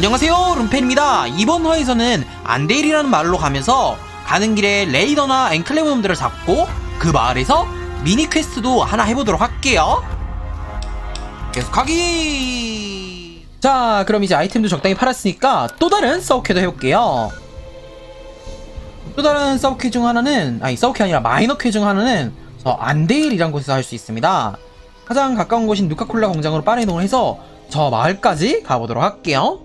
안녕하세요 룸펜입니다. 이번 화에서는 안데일이라는 마을로 가면서 가는 길에 레이더나 엔클레브 놈들을 잡고 그 마을에서 미니 퀘스트도 하나 해보도록 할게요. 계속하기! 자 그럼 이제 아이템도 적당히 팔았으니까 또 다른 서브캐도 해볼게요. 또 다른 서브캐 중 하나는 아니 서브캐 아니라 마이너 캐 중 하나는 저 안데일이란 곳에서 할 수 있습니다. 가장 가까운 곳인 누카콜라 공장으로 빠른 이동을 해서 저 마을까지 가보도록 할게요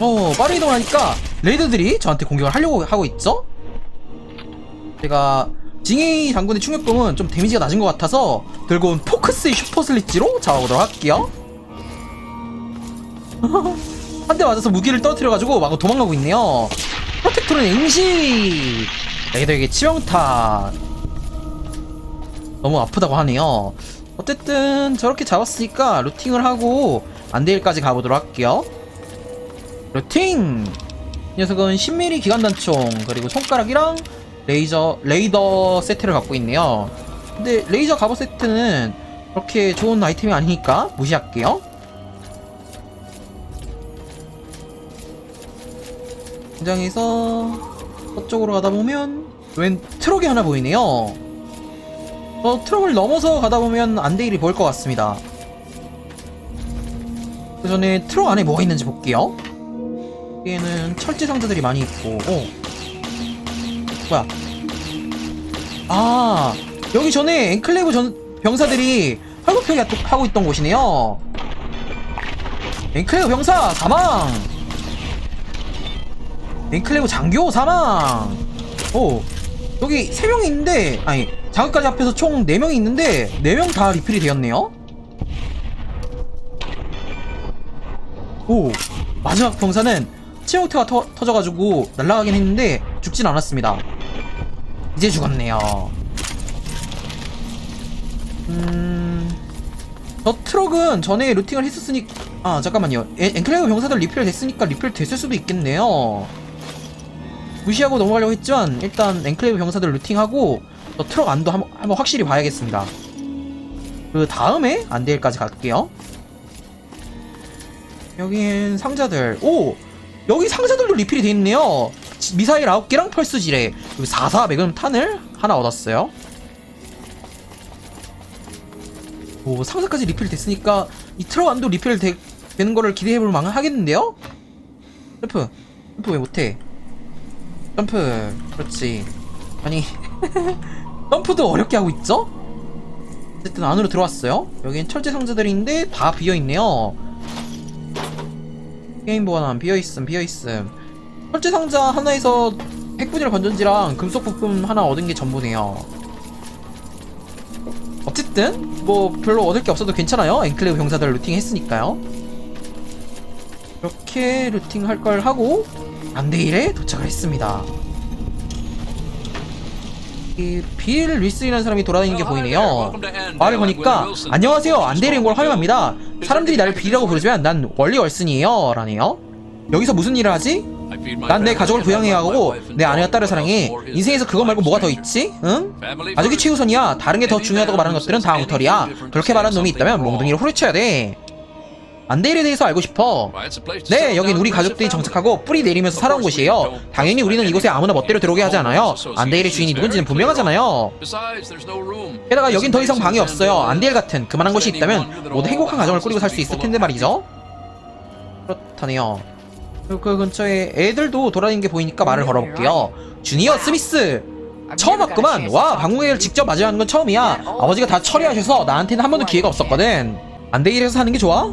어 빠른 이동하니까 레이더들이 저한테 공격을 하려고 하고 있죠? 제가 징이 장군의 충격bom은 좀 데미지가 낮은 것 같아서 들고 온 포크스의 슈퍼 슬릿지로 잡아보도록 할게요. 한 대 맞아서 무기를 떨어뜨려가지고 막 도망가고 있네요. 프로텍토는 앵시 레이더에게 치명타. 너무 아프다고 하네요. 어쨌든 저렇게 잡았으니까 루팅을 하고 안데일까지 가보도록 할게요 루팅! 이 녀석은 10mm 기관단총 그리고 손가락이랑 레이저 레이더 세트를 갖고 있네요. 근데 레이저 갑옷 세트는 그렇게 좋은 아이템이 아니니까 무시할게요. 공장에서 저쪽으로 가다 보면 웬 트럭이 하나 보이네요. 어, 트럭을 넘어서 가다 보면 안데일이 보일 것 같습니다. 그 전에 트럭 안에 뭐가 있는지 볼게요 여기에는 철제 상자들이 많이 있고 어. 뭐야? 아 여기 전에 엔클레이브 전 병사들이 활급하게 하고 있던 곳이네요. 엔클레이브 병사 사망! 엔클레이브 장교 사망! 오 여기 3명이 있는데 아니 자극까지 합해서 총 4명이 있는데 4명 다 리필이 되었네요? 오 마지막 병사는 터, 터져가지고 날아가긴 했는데 죽진 않았습니다. 이제 죽었네요. 음... 저 트럭은 전에 루팅을 했었으니 아 잠깐만요. 엔, 엔클레이브 병사들 리필 됐으니까 리필 됐을 수도 있겠네요. 무시하고 넘어가려고 했지만 일단 엔클레이브 병사들 루팅하고 저 트럭 안도 한번, 한번 확실히 봐야겠습니다. 그 다음에 안데일까지 갈게요. 여긴 상자들. 오! 여기 상자들도 리필이 돼 있네요. 지- 미사일 9개랑 펄스 지뢰. 그리고 44 매그넘 탄을 하나 얻었어요. 오 상자까지 리필 됐으니까 이 트럭 안도 리필 되, 되는 거를 기대해볼 만은 하겠는데요? 점프. 점프 왜 못해? 점프. 그렇지. 아니 점프도 어렵게 하고 있죠? 어쨌든 안으로 들어왔어요. 여긴 철제 상자들이 있는데 다 비어있네요 게임 보관함 비어있음 비어있음. 철제 상자 하나에서 핵분열 건전지랑 금속 부품 하나 얻은 게 전부네요. 어쨌든 뭐 별로 얻을 게 없어도 괜찮아요. 엔클레이브 병사들 루팅 했으니까요. 이렇게 루팅 할 걸 하고 안데일에 도착을 했습니다. 이빌 윌슨이라는 사람이 돌아다니는 게 보이네요. 말을 보니까 안녕하세요. 안데일인 걸 환영합니다 사람들이 나를 빌이라고 부르지만 난 원리 월슨이에요 라네요 여기서 무슨 일을 하지? 난 내 가족을 부양해야 하고 내 아내와 딸을 사랑해 인생에서 그거 말고 뭐가 더 있지? 응? 가족이 최우선이야 다른 게 더 중요하다고 말하는 것들은 다 엉터리야 그렇게 말하는 놈이 있다면 몽둥이를 후려쳐야 돼 안데일에 대해서 알고 싶어 네, 여긴 우리 가족들이 정착하고 뿌리 내리면서 살아온 곳이에요. 당연히 우리는 이곳에 아무나 멋대로 들어오게 하지 않아요. 안데일의 주인이 누군지는 분명하잖아요. 게다가 여긴 더 이상 방이 없어요. 안데일 같은 그만한 곳이 있다면 모두 행복한 가정을 꾸리고 살 수 있을 텐데 말이죠. 그렇다네요. 그 근처에 애들도 돌아다니는 게 보이니까 말을 걸어볼게요. 주니어 스미스! 처음 왔구만! 와, 방공회를 직접 맞이하는 건 처음이야. 아버지가 다 처리하셔서 나한테는 한 번도 기회가 없었거든. 안데일에서 사는 게 좋아?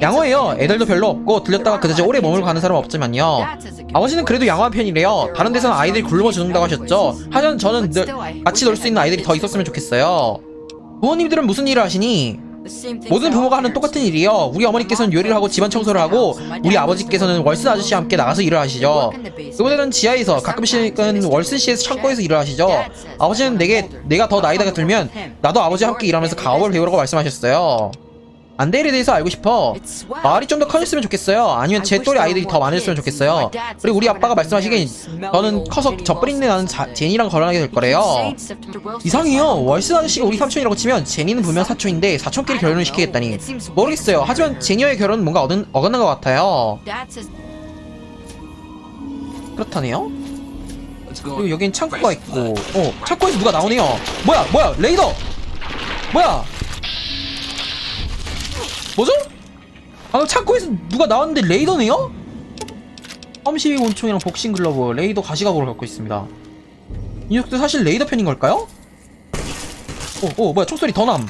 양호해요. 애들도 별로 없고 들렸다가 그다지 오래 머물고 가는 사람 없지만요. 아버지는 그래도 양호한 편이래요. 다른 데서는 아이들이 굶어 죽는다고 하셨죠. 하지만 저는 늘 같이 놀 수 있는 아이들이 더 있었으면 좋겠어요. 부모님들은 무슨 일을 하시니? 모든 부모가 하는 똑같은 일이요. 우리 어머니께서는 요리를 하고 집안 청소를 하고 우리 아버지께서는 월슨 아저씨와 함께 나가서 일을 하시죠. 그보다는 지하에서 가끔씩은 월슨 씨에서 창고에서 일을 하시죠. 아버지는 내게 내가 더 나이가 들면 나도 아버지와 함께 일하면서 가업을 배우라고 말씀하셨어요. 안데일에 대해서 알고 싶어. 마을이 좀 더 커졌으면 좋겠어요. 아니면 제 또래 아이들이 더 많아졌으면 좋겠어요. 그리고 우리 아빠가 말씀하시긴 저는 커서 젖뿌린내 나는 자- 제니랑 결혼하게 될 거래요. 이상해요. 월슨 아저씨가 우리 삼촌이라고 치면 제니는 분명 사촌인데 사촌끼리 결혼을 시키겠다니. 모르겠어요. 하지만 제니와의 결혼은 뭔가 어긋, 어긋난 것 같아요. 그렇다네요. 그리고 여긴 창고가 있고, 어 창고에서 누가 나오네요. 뭐야, 뭐야, 레이더. 뭐야? 뭐죠? 방금 창고에서 누가 나왔는데 레이더네요? 험시 원총이랑 복싱 글러브, 레이더 가시가구를 갖고 있습니다. 이 녀석들 사실 레이더 편인 걸까요? 어, 어, 뭐야, 총소리 더 남.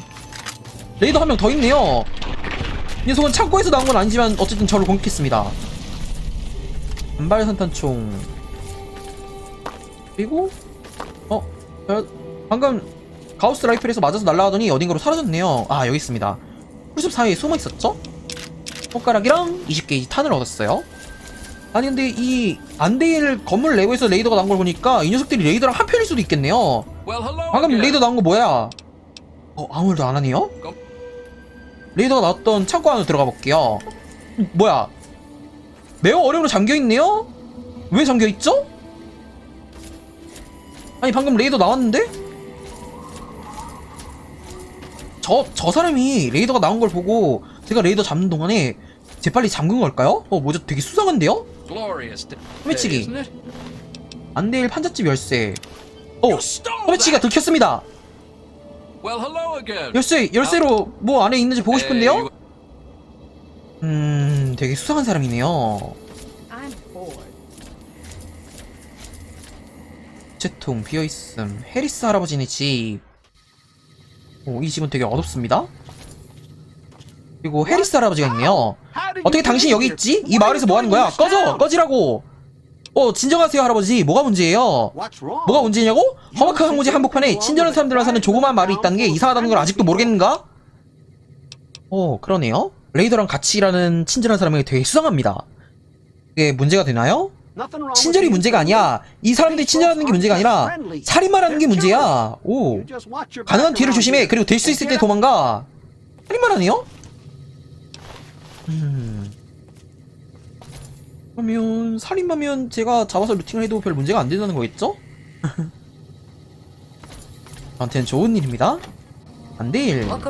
레이더 한 명 더 있네요. 이 녀석은 창고에서 나온 건 아니지만 어쨌든 저를 공격했습니다. 단발 산탄총. 그리고, 어, 저, 방금 가우스 라이플에서 맞아서 날아가더니 어딘가로 사라졌네요. 아, 여기 있습니다. 풀숲 사이에 숨어 있었죠? 손가락이랑 20게이지 탄을 얻었어요. 아니 근데 이 안데일 건물 내부에서 레이더가 나온 걸 보니까 이 녀석들이 레이더랑 한 편일 수도 있겠네요. 방금 레이더 나온 거 뭐야? 어 아무 말도 안 하네요? 레이더가 나왔던 창고 안으로 들어가 볼게요. 음, 뭐야? 매우 어려움으로 잠겨 있네요? 왜 잠겨 있죠? 아니 방금 레이더 나왔는데? 저, 저 사람이 레이더가 나온 걸 보고 제가 레이더 잡는 동안에 재빨리 잠근 걸까요? 어, 뭐죠? 되게 수상한데요? 소매치기 안데일 판잣집 열쇠. 어, 소매치기가 들켰습니다. 열쇠, 열쇠로 뭐 안에 있는지 보고 싶은데요? 음, 되게 수상한 사람이네요. 채통 비어있음. 해리스 할아버지네 집. 오, 이 집은 되게 어둡습니다. 그리고 해리스 할아버지가 있네요. 어떻게 당신 여기 있지? 이 마을에서 뭐 하는 거야? 꺼져! 꺼지라고! 어, 진정하세요, 할아버지. 뭐가 문제예요? 뭐가 문제냐고? 험악한 항무지 한복판에 친절한 사람들만 사는 조그마한 마을이 있다는 게 이상하다는 걸 아직도 모르겠는가? 어, 그러네요. 레이더랑 같이 일하는 친절한 사람에게 되게 수상합니다. 이게 문제가 되나요? 친절이 문제가 아니야. 이 사람들이 친절하는 게 문제가 아니라 살인만 하는 게 문제야. 오. 가능한 뒤를 조심해. 그리고 될 수 있을 때 도망가. 살인만 하네요? 음. 그러면 살인마면 제가 잡아서 루팅을 해도 별 문제가 안 된다는 거겠죠? 저한테는 좋은 일입니다.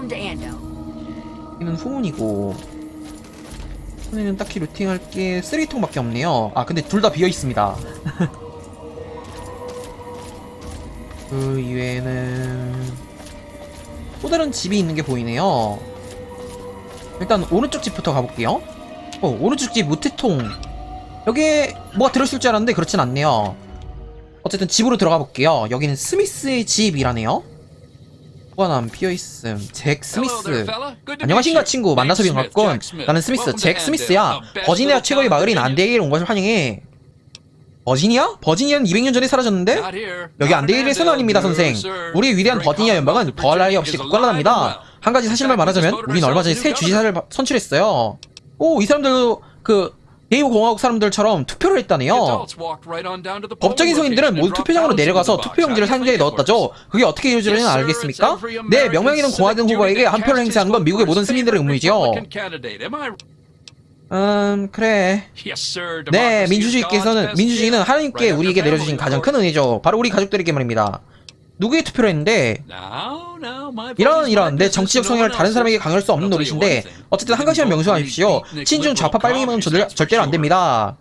to Ando. 여기는 후문이고 후문에는 딱히 루팅할 게 쓰레기통밖에 없네요. 아 근데 둘 다 비어 있습니다. 그 이외에는 또 다른 집이 있는 게 보이네요. 일단 오른쪽 집부터 가볼게요. 어 오른쪽 집 무태통 여기에 뭐가 들어있을 줄 알았는데 그렇진 않네요. 어쨌든 집으로 들어가 볼게요. 여기는 스미스의 집이라네요. 보관함 비어있음. 잭 스미스. 안녕하신가 친구. 만나서 반갑군 나는 스미스. 잭 스미스야. 버지니아 최고의 마을인 안데일에 온 것을 환영해. 버지니아? 버지니아는 200년 전에 사라졌는데? 여기 안데일에서는 아닙니다 선생. 우리의 위대한 버지니아 연방은 더할 나위 없이 굳건하답니다. 한 가지 사실만 말하자면 우린 얼마 전에 새 주지사를 바- 선출했어요. 오 이 사람들도 그 데이브 공화국 사람들처럼 투표를 했다네요 법적인 성인들은 모두 투표장으로 내려가서 투표용지를 상자에 넣었다죠. 그게 어떻게 이루어지는지 알겠습니까? 네, 명명이는 공화당 후보에게 한 표를 행사하는 건 미국의 모든 시민들의 의무이죠. 음, 그래. 네, 민주주의께서는 민주주의는 하나님께 우리에게 내려주신 가장 큰 은혜죠. 바로 우리 가족들에게 말입니다. 누구의 투표를 했는데 이런 이런 내 정치적 성향을 다른 사람에게 강요할 수 없는 노릇인데 어쨌든 한 가지만 명심하십시오. 친중 좌파 빨갱이만 절대, 절대로 안 됩니다.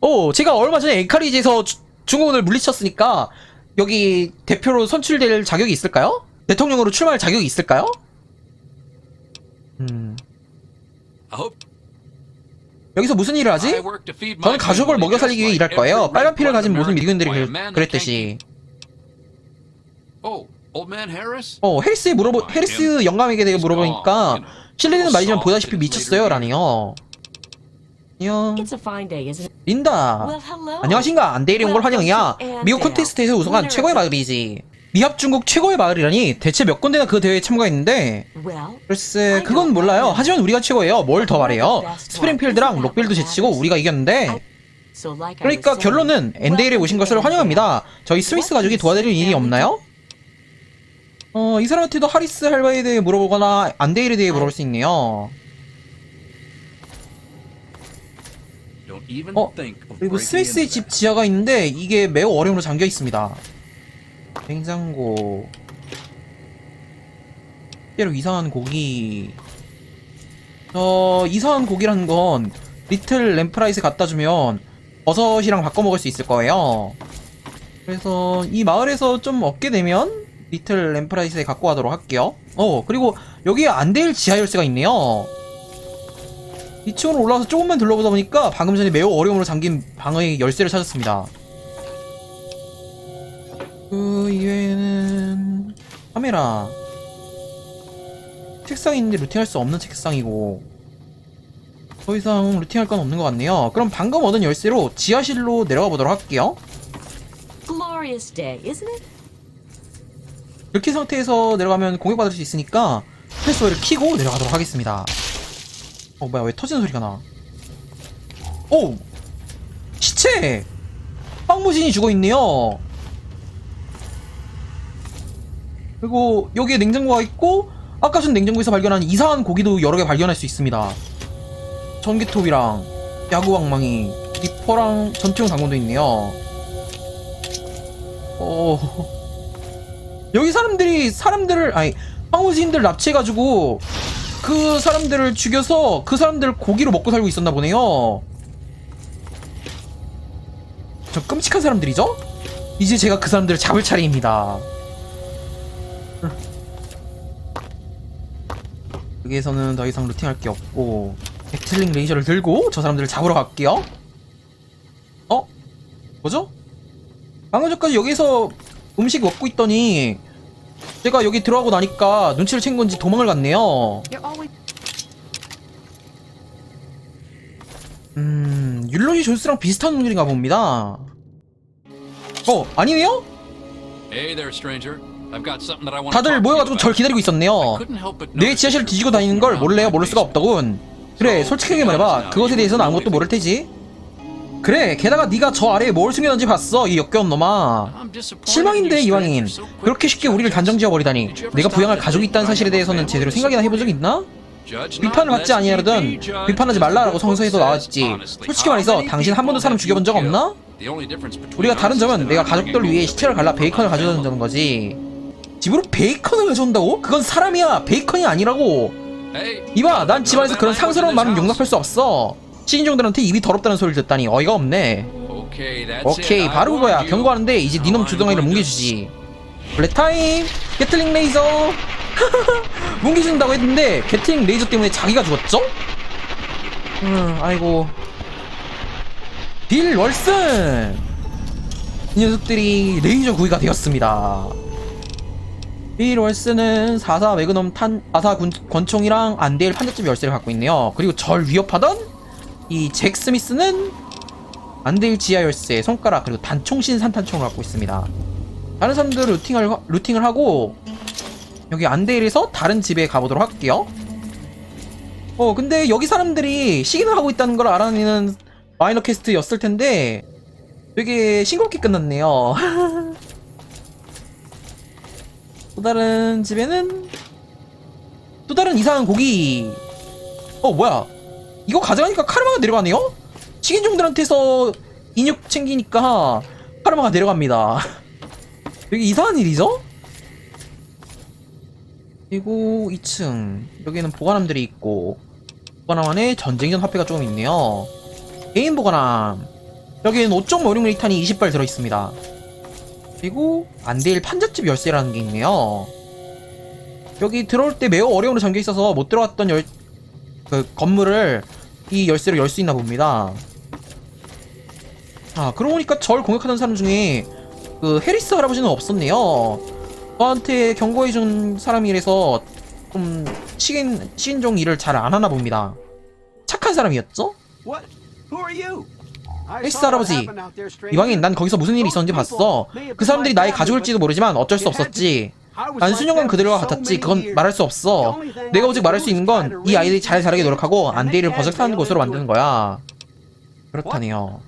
오, 제가 얼마 전에 에카리지에서 주- 중국을 물리쳤으니까 여기 대표로 선출될 자격이 있을까요? 대통령으로 출마할 자격이 있을까요? 음, 여기서 무슨 일을 하지? 저는 가족을 먹여 살리기 위해 일할 거예요. 빨간 피를 가진 모든 미국인들이 그- 그랬듯이. 어, 헬스에 물어보, 헬스 영감에게 대해 물어보니까 실례는 말이지만 보다시피 미쳤어요. 라네요. 안녕. It's a fine day, isn't it? 린다. Well, hello. 안녕하신가. 안데일에 온걸 환영이야. 미국 콘테스트에서 우승한 최고의 마을이지. 미합 중국 최고의 마을이라니 대체 몇 군데나 그 대회에 참가했는데 Well, 글쎄 그건 몰라요. 하지만 우리가 최고예요. 뭘 더 말해요. 스프링필드랑 록빌도 제치고 우리가 이겼는데 so like I was 그러니까 saying, 결론은 엔데일에 오신 것을 환영합니다. 저희 스미스 가족이 도와드릴 일이 없나요? 어, 이 사람한테도 하리스 할바에 대해 물어보거나 안데일에 대해 물어볼 수 있네요. 어, 그리고 into 집. 지하가 있는데 이게 매우 어려움으로 잠겨 있습니다. 냉장고. 때로 이상한 고기. 어, 이상한 고기라는 건 리틀 램프라이스 갖다 주면 버섯이랑 바꿔 먹을 수 있을 거예요. 그래서 이 마을에서 좀 얻게 되면 리틀 램프라이스에 갖고 가도록 할게요. 어, 그리고 여기에 안데일 지하 열쇠가 있네요. 2층으로 올라와서 조금만 둘러보다 보니까 방금 전에 매우 어려움으로 잠긴 방의 열쇠를 찾았습니다. 그 이외에는 카메라 책상이 있는데 루팅할 수 없는 책상이고 더 이상 루팅할 건 없는 것 같네요. 그럼 방금 얻은 열쇠로 지하실로 내려가 보도록 할게요. Glorious day, isn't it? 이렇게 상태에서 내려가면 공격받을 수 있으니까 패스워를 키고 내려가도록 하겠습니다. 어 뭐야 왜 터지는 소리가 나? 오 시체 황무진이 죽어 있네요. 그리고 여기에 냉장고가 있고 아까 전 냉장고에서 발견한 이상한 고기도 여러 개 발견할 수 있습니다. 전기톱이랑 야구왕망이 리퍼랑 전투용 당근도 있네요. 어. 여기 사람들이 사람들을 아니 황무지인들 납치해가지고 그 사람들을 죽여서 그 사람들 고기로 먹고 살고 있었나 보네요. 저 끔찍한 사람들이죠? 이제 제가 그 사람들을 잡을 차례입니다. 여기에서는 더 이상 루팅할 게 없고 백틀링 레이저를 들고 저 사람들을 잡으러 갈게요. 어? 뭐죠? 방금 전까지 여기서 음식 먹고 있더니 제가 여기 들어가고 나니까 눈치를 챈 건지 도망을 갔네요. 음, 율로지 존스랑 비슷한 동물인가 봅니다. 어, 아니네요? To 다들 모여가지고 절. 기다리고 있었네요. 내 지하실을 뒤지고 다니는 걸 몰래요? 모를 수가. 없다군. 그래, 솔직하게 말해봐. 그것에 대해서는 아무것도 모를 테지. 그래, 게다가 네가 저 아래에 뭘 숨겨놨는지 봤어, 이 역겨운 놈아. 실망인데 이왕인 그렇게 쉽게 우리를 단정지어 버리다니 내가 부양할 가족이 있다는 사실에 대해서는 제대로 생각이나 해본 적 있나? 비판을 받지 아니하려던 비판하지 말라라고 성서에도 나왔지. 솔직히 말해서 당신 한 번도 사람 죽여본 적? 없나? 우리가 다른 점은 내가 가족들 위해 시체를 갈라 베이컨을 for my 가져다 준다는 거지 집으로 베이컨을 가져온다고? 그건 사람이야 베이컨이 아니라고 이봐 난 집안에서 그런 상스러운 말은 용납할 수 없어 시인종들한테 입이 더럽다는 소리를 듣다니 어이가 없네. 오케이 바로 그거야. 경고하는데 이제 니놈 to 뭉개주지. 블랙타임 게틀링 레이저. 뭉개준다고 했는데 게틀링 레이저 때문에 자기가 죽었죠? 음 아이고. 빌 월슨. 이 녀석들이 레이저 구이가 되었습니다. 빌 월슨은 44 매그넘 탄 아사 군, 권총이랑 안데일 판자집 열쇠를 갖고 있네요. 그리고 절 위협하던 이 잭 스미스는 안데일 지하 열쇠, 손가락 그리고 단총신 산탄총을 갖고 있습니다. 다른 사람들 루팅을 하- 루팅을 하고 여기 안데일에서 다른 집에 가보도록 할게요. 어 근데 여기 사람들이 시기를 하고 있다는 걸 알아내는 마이너 퀘스트였을 텐데 되게 싱겁게 끝났네요. 또 다른 집에는 또 다른 이상한 고기. 어 뭐야? 이거 가져가니까 카르마가 내려가네요? 식인종들한테서 인육 챙기니까 카르마가 내려갑니다. 여기 이상한 일이죠? 그리고 2층 여기는 보관함들이 있고 보관함 안에 전쟁전 화폐가 조금 있네요. 개인 보관함 여기는 5종 어룡 리탄이 20발 들어있습니다. 그리고 안데일 판잣집 열쇠라는 게 있네요. 여기 들어올 때 매우 어려움으로 잠겨 있어서 못 들어갔던 열, 그 건물을 이 열쇠로 열수 있나 봅니다. 아, 그러고 보니까 절 공격하던 사람 중에 그 해리스 할아버지는 없었네요. 저한테 경고해준 사람이라서 좀 시인, 시인종 일을 잘 안 하나 봅니다. 착한 사람이었죠? 헬스 할아버지, 이왕인 난 거기서 무슨 일이 있었는지 봤어. 그 사람들이 나의 가족일지도 모르지만 어쩔 수 없었지. 난 순영관 그들과 같았지. 그건 말할 수 없어. 내가 오직 말할 수 있는 건 이 아이들이 잘 자라게 노력하고 안데이를 버젓하는 곳으로 만드는 거야. 그렇다네요.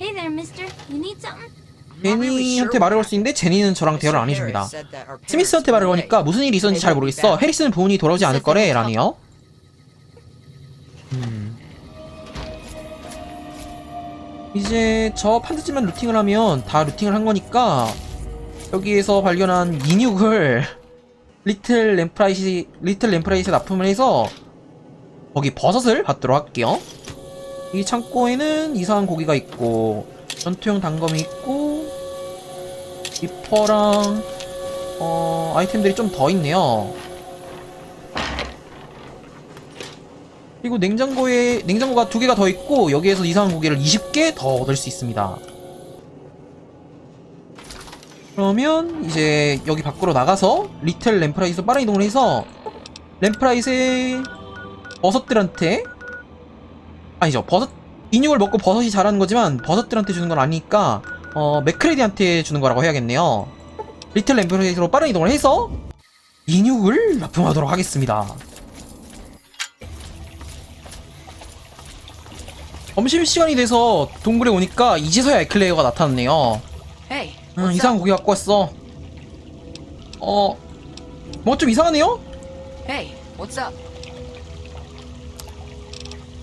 Hey there, mister. You need something? 제니한테 말을 걸 수 있는데 제니는 저랑 대화를 안 해줍니다. 스미스한테 말을 거니까 무슨 일이 있었는지 잘 모르겠어. 해리스는 부모님이 돌아오지 않을 거래. 라니요. 음. 이제 저 판트집만 루팅을 하면 다 루팅을 한 거니까 여기에서 발견한 인육을 리틀 램프라이시 리틀 램프라이트에 납품을 해서 거기 버섯을 받도록 할게요. 이 창고에는 이상한 고기가 있고 전투용 단검이 있고 리퍼랑 어 아이템들이 좀 더 있네요. 그리고 냉장고에 냉장고가 두 개가 더 있고 여기에서 이상한 고기를 20개 더 얻을 수 있습니다. 그러면 이제 여기 밖으로 나가서 리틀 램프라이트로 빠른 이동을 해서 램프라이트의 버섯들한테 아니죠 버섯 인육을 먹고 버섯이 자라는 거지만 버섯들한테 주는 건 아니니까 어 맥크레디한테 주는 거라고 해야겠네요. 리틀 램프레이트로 빠른 이동을 해서 인육을 납품하도록 하겠습니다. 점심시간이 돼서 동굴에 오니까 이제서야 에클레이어가 나타났네요. Hey, 응, 이상한 고기 갖고 왔어 어... 뭐 좀 이상하네요? Hey, what's up?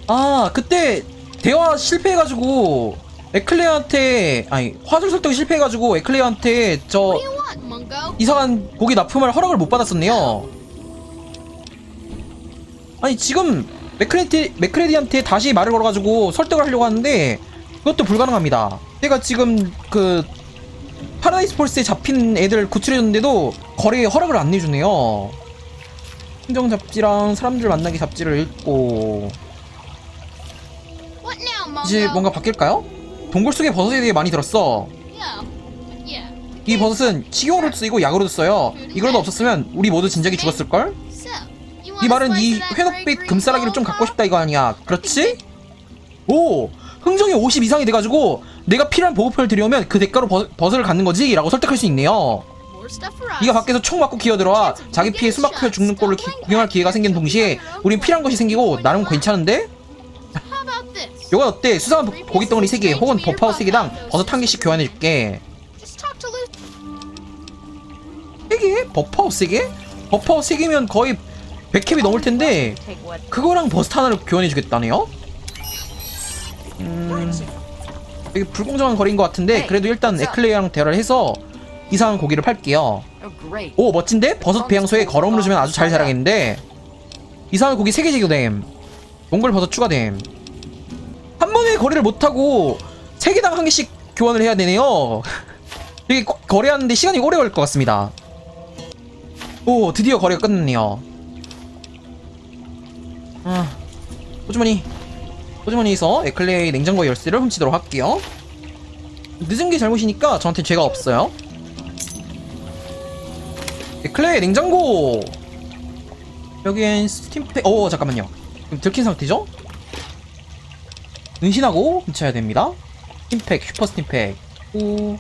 아 그때 대화 실패해가지고 에클레어한테 아니 화술 설정 실패해가지고 에클레어한테 저? 이상한 고기 납품할 허락을 못 받았었네요 아니 지금 맥크레디, 맥크레디한테 다시 말을 걸어가지고 설득을 하려고 하는데 그것도 불가능합니다 제가 지금 그 파라다이스 폴스에 잡힌 애들 구출해줬는데도 거래에 허락을 안 내주네요 행정 잡지랑 사람들 만나기 잡지를 읽고? 이제 뭔가 바뀔까요? 동굴 속의 버섯에 대해 많이 들었어. 이 버섯은 식용으로도 쓰이고 약으로도 써요. 이거라도 없었으면 우리 모두 진작에 죽었을걸? 네 want 말은 이 회덕빛 금싸라기를 좀 갖고 싶다 이거 아니야. 그렇지? 오! 흥정이 50 이상이 돼가지고 내가 필요한 보급품을 들여오면 그 대가로 버, 버섯을 갖는 거지? 라고 설득할 수 있네요. 네가 밖에서 총 맞고 기어들어와 자기 피해 수막혀 죽는 꼴을 기- 구경할 기회가 생긴 동시에 우린 필요한 것이 생기고 나름 괜찮은데? 이건 어때? 수상한 보- 고깃덩어리 3개 혹은 버파우 3개당 버섯 1개씩 교환해줄게. Just talk to Lucy. 3개? 버퍼 3개? 버퍼 3개면 거의 100캡이 넘을 텐데? 그거랑 버스트 하나를 교환해 주겠다네요? 음... 되게 불공정한 거리인 것 같은데 그래도 일단 에클레이랑 대화를 해서 이상한 고기를 팔게요. great. 오 멋진데? 버섯 배양소에 걸어물로 주면 아주 잘 자라겠는데? 이상한 고기 3개 제거됨. 몽골 버섯 추가됨. 한 번에 거래를 못하고 3개당 한 개씩 교환을 해야 되네요. 거- 거래하는데 시간이 오래 걸릴 것 같습니다. 오 드디어 거래가 끝났네요. 아 호주머니 호주머니에서 에클레이 냉장고 열쇠를 훔치도록 할게요. 늦은 게 잘못이니까 저한테 죄가 없어요. 에클레이 냉장고! 여기엔 스팀팩 오 잠깐만요. 지금 들킨 상태죠? 은신하고 훔쳐야 됩니다. 스팀팩 슈퍼 스팀팩. 오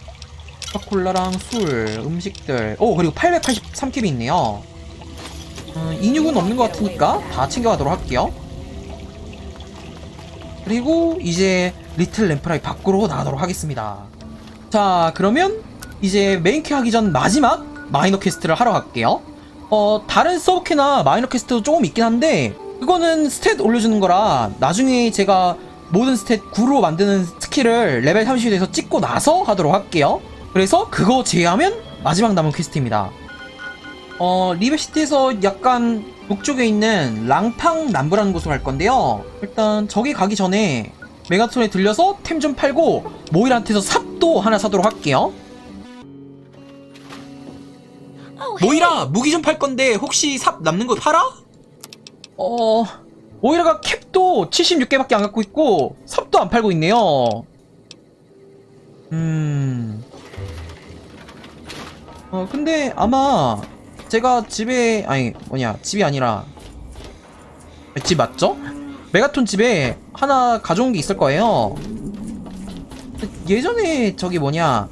코카콜라랑 술 음식들. 오 그리고 883캡이 있네요. 음, 인육은 없는 것 같으니까 다 챙겨가도록 할게요 그리고 이제 리틀 램프라이 밖으로 나가도록 하겠습니다. 자 그러면 이제 메인 퀘 하기 전 마지막 마이너 퀘스트를 하러 갈게요. 어 다른 서브 퀘나 마이너 퀘스트도 조금 있긴 한데 그거는 스탯 올려주는 거라 나중에 제가 모든 스탯 9로 만드는 스킬을 레벨 30이 돼서 찍고 나서 하도록 할게요. 그래서 그거 제외하면 마지막 남은 퀘스트입니다. 어 리베시티에서 약간 북쪽에 있는 랑탕 남부라는 곳으로 갈 건데요. 일단 저기 가기 전에 메가톤에 들려서 템 좀 팔고 모이한테서 삽도 하나 사도록 할게요. 모이라 무기 좀 팔 건데 혹시 삽 남는 거 팔아? 어 모이라가 캡도 76개밖에 안 갖고 있고 삽도 안 팔고 있네요. 음... 어 근데 아마 제가 집에 아니 뭐냐 집이 아니라 집 맞죠? 메가톤 집에 하나 가져온 게 있을 거예요 예전에 저기 뭐냐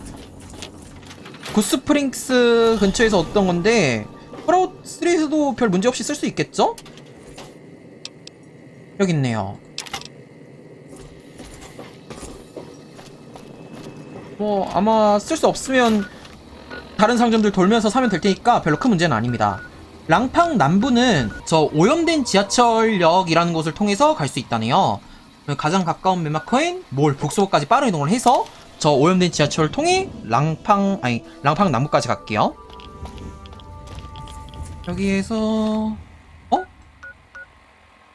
구스프링스 근처에서 얻던 건데 폴아웃 3에서도 별 문제 없이 쓸 수 있겠죠? 여기 있네요 뭐 아마 쓸 수 없으면 다른 상점들 돌면서 사면 될 테니까 별로 큰 문제는 아닙니다. 랑팡 남부는 저 오염된 지하철역이라는 곳을 통해서 갈 수 있다네요. 가장 가까운 맵마커인 몰 북소까지 빠른 이동을 해서 저 오염된 지하철을 통해 랑팡 아니 랑팡 남부까지 갈게요. 여기에서 어?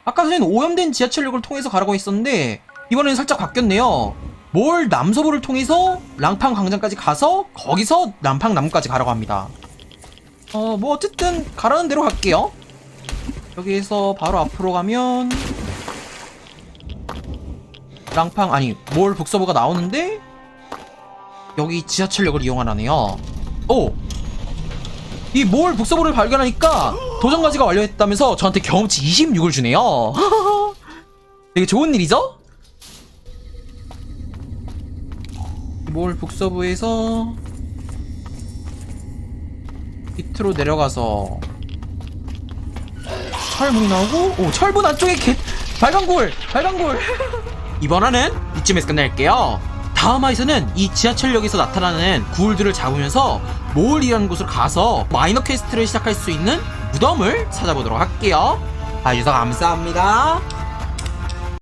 아까 전에 오염된 지하철역을 통해서 가라고 했었는데 이번에는 살짝 바뀌었네요. 몰 남서부를 통해서 랑팡 광장까지 가서 거기서 랑팡 남부까지 가라고 합니다. 어, 뭐 어쨌든 가라는 대로 갈게요. 여기에서 바로 앞으로 가면 랑팡 아니 몰 북서부가 나오는데 여기 지하철역을 이용하라네요. 오! 이 몰 북서부를 발견하니까 도전 과제가 완료했다면서 저한테 경험치 26을 주네요. 되게 좋은 일이죠? 몰 북서부에서 밑으로 내려가서 철문이 나오고 오 철문 안쪽에 개 발광골 발광골. 이번 화는 이쯤에서 끝낼게요. 다음 화에서는 이 지하철역에서 나타나는 구울들을 잡으면서 몰이라는 곳으로 가서 마이너 퀘스트를 시작할 수 있는 무덤을 찾아보도록 할게요. 봐주셔서 감사합니다